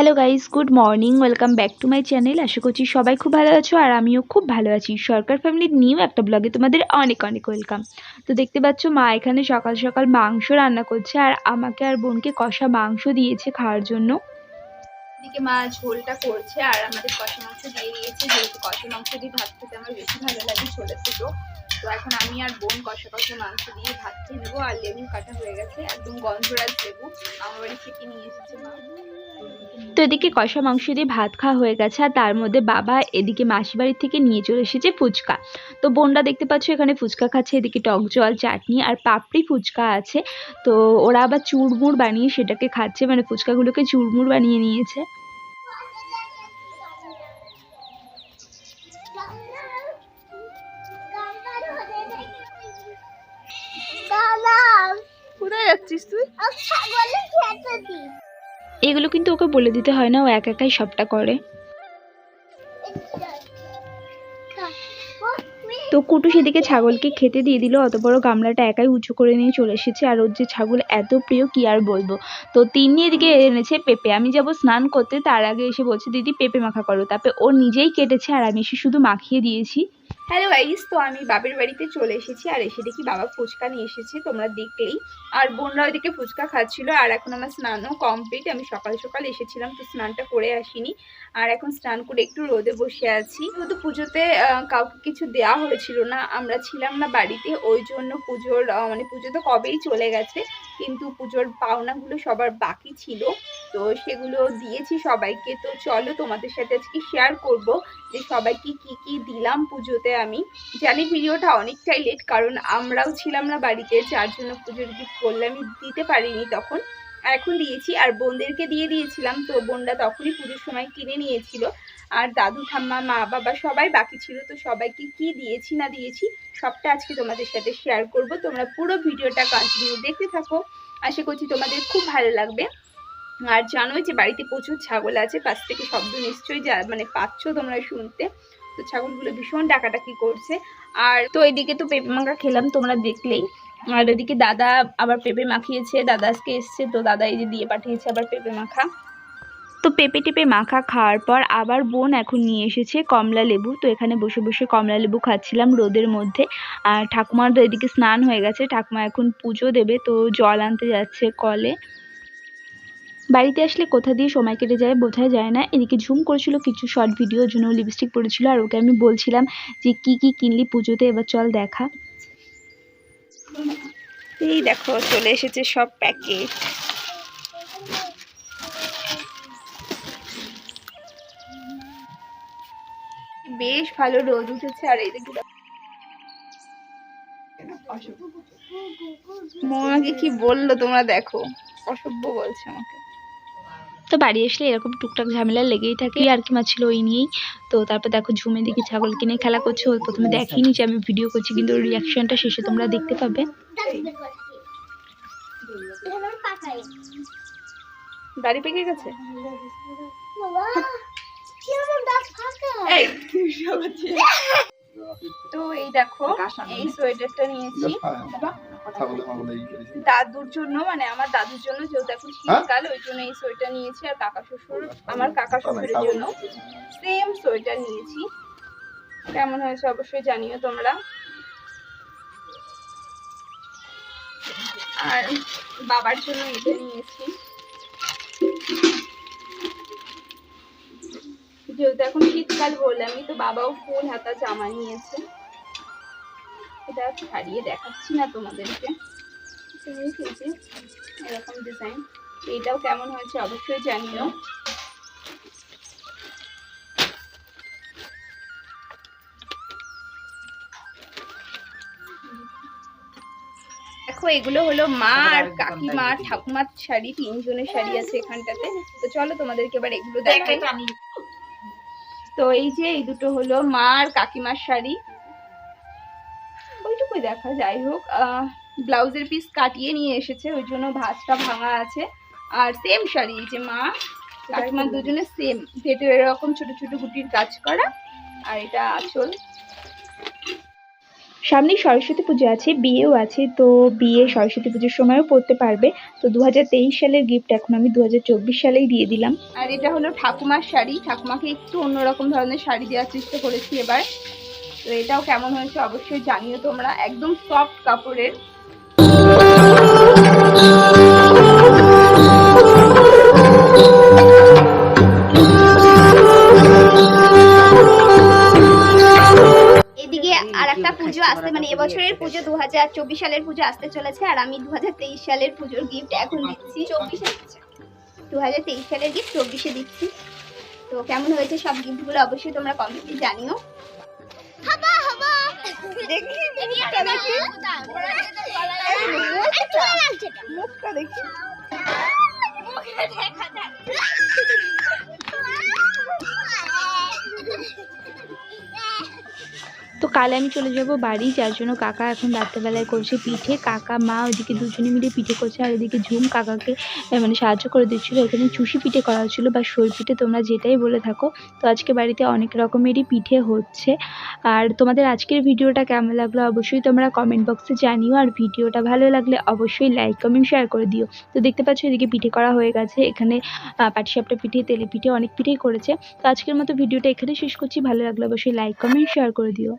Hello guys good morning welcome back to my channel আশা করছি সবাই খুব ভালো আছো আর আমিও খুব ভালো আছি। সরকার ফ্যামিলির নিউ একটা ব্লগে তোমাদের অনেক অনেক ওয়েলকাম তো দেখতে পাচ্ছ, মা এখানে সকাল সকাল মাংস রান্না করছে আর আমাকে আর বোনকে কষা মাংস দিয়েছে খাওয়ার জন্য। এদিকে মা ঝোলটা করছে আর আমাদের কষা মাংস দিয়ে দিয়েছে। যেহেতু কষা মাংস দিয়ে ভাত খেতে আমার বেশি ভালো লাগে ছোলের থেকে তো এখন আমি আর বোন কষা কষা মাংস দিয়ে ভাত খেয়ে নেব। আর লেবু কাটা হয়ে গেছে। একদম গন্ধরাজ লেবু। আমার বাড়ি থেকে নিয়ে এসেছে মা। তো এদিকে কষা মাংস দিয়ে ভাত খাওয়া হয়ে গেছে আর তার মধ্যে বাবা এদিকে মাসি বাড়ির থেকে নিয়ে চলে এসেছে ফুচকা। তো বোনরা দেখতে পাচ্ছ এখানে ফুচকা খাচ্ছে এদিকে টক জল চাটনি আর পাপড়ি ফুচকা আছে। তো ওরা আবার চুরমুর বানিয়ে সেটাকে খাচ্ছে মানে ফুচকাগুলোকে চুরমুর বানিয়ে নিয়েছে। কোথায় যাচ্ছিস তুই? এগুলো কিন্তু ওকে বলে দিতে হয় না, ও একা একাই সবটা করে। তো কুটু সেদিকে ছাগলকে খেতে দিয়ে দিল, অত বড় গামলাটা একাই উঁচু করে নিয়ে চলে এসেছে। আর ওর যে ছাগল, এত প্রিয়, কি আর বলব? তো তিন্নি এদিকে এনেছে পেঁপে। আমি যাব স্নান করতে, তার আগে এসে বলছে, দিদি, পেঁপে মাখা করো। তারপরে ও নিজেই কেটেছে, আর আমি এসে শুধু মাখিয়ে দিয়েছি। হ্যালো গাইস তো আমি বাবের বাড়িতে চলে এসেছি আর এসে দেখি বাবা ফুচকা নিয়ে এসেছে, তোমরা দেখলেই। আর বোনরা ওইদিকে ফুচকা খাচ্ছিল আর এখন আমার স্নানও কমপ্লিট আমি সকাল সকাল এসেছিলাম তো স্নানটা করে আসিনি। আর এখন স্নান করে একটু রোদে বসে আছি। যেহেতু পুজোতে কাউকে কিছু দেওয়া হয়েছিল না, আমরা ছিলাম না বাড়িতে, ওই জন্য পুজোর মানে পুজো তো কবেই চলে গেছে। কিন্তু পুজোর পাওনাগুলো সবার বাকি ছিল। তো সেগুলো দিয়েছি সবাইকে। তো চলো তোমাদের সাথে আজকে শেয়ার করব যে সবাইকে কি কি দিলাম পুজোতে আমি। জানি ভিডিওটা অনেকটাই লেট কারণ আমরাও ছিলাম না বাড়িতে, যার জন্য পুজোর গিফট করলে আমি দিতে পারিনি তখন। এখন দিয়েছি, আর বোনদেরকে দিয়ে দিয়েছিলাম, তো বোনরা তখনই পুজোর সময় কিনে নিয়েছিল। আর দাদু, ঠাম্মা, মা, বাবা সবাই বাকি ছিল, তো সবাইকে কি দিয়েছি না দিয়েছি সবটা আজকে তোমাদের সাথে শেয়ার করব। তোমরা পুরো ভিডিওটা কন্টিনিউ দেখতে থাকো। আশা করছি তোমাদের খুব ভালো লাগবে। আর জানোই যে বাড়িতে প্রচুর ছাগল আছে, পাশ থেকে শব্দ নিশ্চয়ই যা মানে পাচ্ছ তোমরা শুনতে। তো ছাগলগুলো ভীষণ ডাকাডাকি করছে। আর তো এদিকে তো পেঁপে মাখা খেলাম, তোমরা দেখলেই। আর এদিকে দাদা আবার পেঁপে মাখিয়েছে, দাদা আজকে এসছে, তো দাদা এই যে দিয়ে পাঠিয়েছে আবার পেঁপে মাখা। তো পেঁপে টেপে মাখা খাওয়ার পর আবার বোন এখন নিয়ে এসেছে কমলা লেবু, তো এখানে বসে বসে কমলা লেবু খাচ্ছিলাম রোদের মধ্যে। আর ঠাকুমার তো এদিকে স্নান হয়ে গেছে, ঠাকুমা এখন পুজো দেবে, তো জল আনতে যাচ্ছে কলে। বাড়িতে আসলে কোথা দিয়ে সময় কেটে যায় বোঝা যায় না। এদিকে ঝুম করেছিল কিছু শর্ট ভিডিওর জন্য লিপস্টিক পরেছিল, আর ওকে আমি বলছিলাম যে কি কি কিনলি পুজোতে, এবার চল দেখা। এই দেখো, চলে এসেছে সব প্যাকেট। বেশ ভালো রোদ উঠেছে, আর এই দেখো আমাকে কি বলল তোমরা দেখো? অসভ্য বলছে আমাকে। তো বাড়ি আসলে এরকম টুকটাক ঝামেলা লেগেই থাকে। আর কি মাছিল ওই নিয়েই। তো তারপর দেখো ঝুমে দেখি ছাগল কিনে খেলা করছে। ও প্রথমে দেখিনি যে আমি ভিডিও করছি কিন্তু ওর রিয়াকশনটা শেষে তোমরা দেখতে পাবে। পেকে গেছে? হচ্ছে? তো এই দেখো এই সোয়েটারটা নিয়েছি। দাদুর জন্য মানে আমার দাদুর জন্য যেহেতু এখন শীতকাল ওই জন্য এই সোয়েটার নিয়েছি আর কাকা শ্বশুর আমার কাকা শ্বশুরের জন্য সেম সোয়েটার নিয়েছি। কেমন হয়েছে অবশ্যই জানিও তোমরা। আর বাবার জন্য এটা নিয়েছি। যেহেতু এখন শীতকাল বললামই তো বাবাও ফুল হাতা জামা নিয়েছে। এটা ছাড়িয়ে দেখাচ্ছি না তোমাদেরকে। এরকম ডিজাইন এটাও কেমন হয়েছে অবশ্যই জানিও। দেখো এগুলো হলো মা আর কাকিমা আর ঠাকুমার শাড়ি তিনজনের শাড়ি আছে এখানটাতে। তো চলো তোমাদেরকে এবার এগুলো দেখাই। তো এই যে এই দুটো হলো মা আর কাকিমার শাড়ি। ওইটুকুই দেখা যাই হোক। ব্লাউজের পিস কাটিয়ে নিয়ে এসেছে ওই জন্য ভাঁজটা ভাঙা আছে। আর সেম শাড়ি যে মা কাকিমা দুজনে সেম পেটে এরকম ছোট ছোট গুটির কাজ করা আর এটা আঁচল। সামনেই সরস্বতী পুজো আছে বিয়েও আছে তো বিয়ে সরস্বতী পুজোর সময়ও পড়তে পারবে। তো দু হাজার তেইশ সালের গিফট এখন আমি দু হাজার চব্বিশ সালেই দিয়ে দিলাম। আর এটা হলো ঠাকুমার শাড়ি। ঠাকুমাকে একটু অন্যরকম ধরনের শাড়ি দেওয়ার চেষ্টা করেছি এবার। তো এটাও কেমন হয়েছে অবশ্যই জানিও তোমরা। একদম সফট কাপড়ের। পুজো আসতে মানে এবছরের পুজো দু হাজার চব্বিশ সালের পুজো আসতে চলেছে, আর আমি দু হাজার তেইশ সালের পুজোর গিফট এখন দিচ্ছি। চব্বিশে দু হাজার তেইশ সালের গিফট চব্বিশে দিচ্ছি। তো কেমন হয়েছে সব গিফটগুলো অবশ্যই তোমরা কমেন্টে জানিও। দেখি মুখটা দেখি মুখটা মুখটা দেখি তো কাল আমি চলে যাব বাড়ি, যার জন্য কাকা এখন রাত্রেবেলায় করছে পিঠে। কাকা, মা ওইদিকে দুজনে মিলে পিঠে করছে আর এদিকে ঝুম কাকাকে মানে সাহায্য করে দিচ্ছিল। এখানে চুষি পিঠে করা হচ্ছিল বা সই পিঠে, তোমরা যেটাই বলে থাকো। তো আজকে বাড়িতে অনেক রকমেরই পিঠে হচ্ছে। আর তোমাদের আজকের ভিডিওটা কেমন লাগল অবশ্যই তোমরা কমেন্ট বক্সে জানিও। আর ভিডিওটা ভালো লাগলে অবশ্যই লাইক কমেন্ট শেয়ার করে দিও। তো দেখতে পাচ্ছ এদিকে পিঠে করা হয়ে গেছে। এখানে পাটিসাপটা পিঠে, তেলে পিঠে অনেক পিঠেই করেছে। তো আজকের মতো ভিডিওটা এখানে শেষ করছি। ভালো লাগলে অবশ্যই লাইক কমেন্ট শেয়ার করে দিও।